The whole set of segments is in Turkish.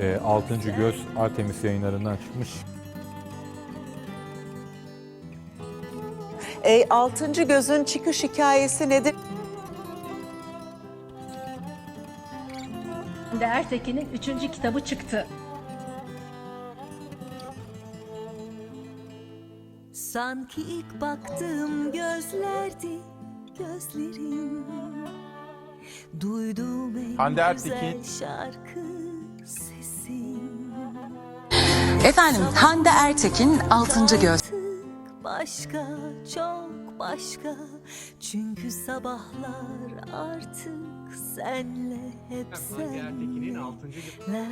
e, Altıncı Göz Artemis yayınlarından çıkmış. E, Altıncı Göz'ün çıkış hikayesi nedir? Hande Ertekin'in üçüncü kitabı çıktı. Sanki ilk baktığım gözlerdi gözlerin Duyduğum en Hande güzel Ertekin. şarkı Efendim Hande Ertekin Altıncı Göz. Artık başka çok başka Çünkü sabahlar artık senle hep sen La la la,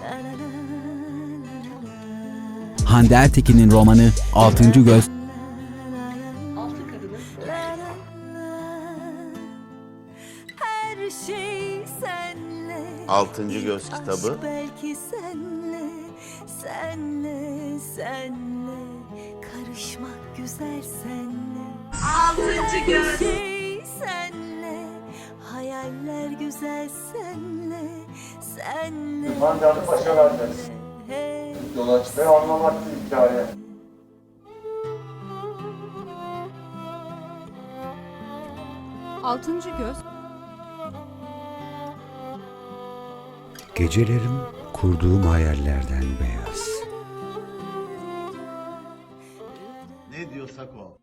la la la, la la la. Hande Ertekin'in romanı Altıncı Göz Her şey senle. Altıncı Göz Bir kitabı. belki senle, senle, senle. Karışmak güzel senle. Altıncı göz. Şey senle. Hayaller güzel senle, senle. Dileriz. Hey. Yola çıkmayı anlamaktı hikaye. Altıncı Göz Gecelerim kurduğum hayallerden beyaz. Ne diyorsak o.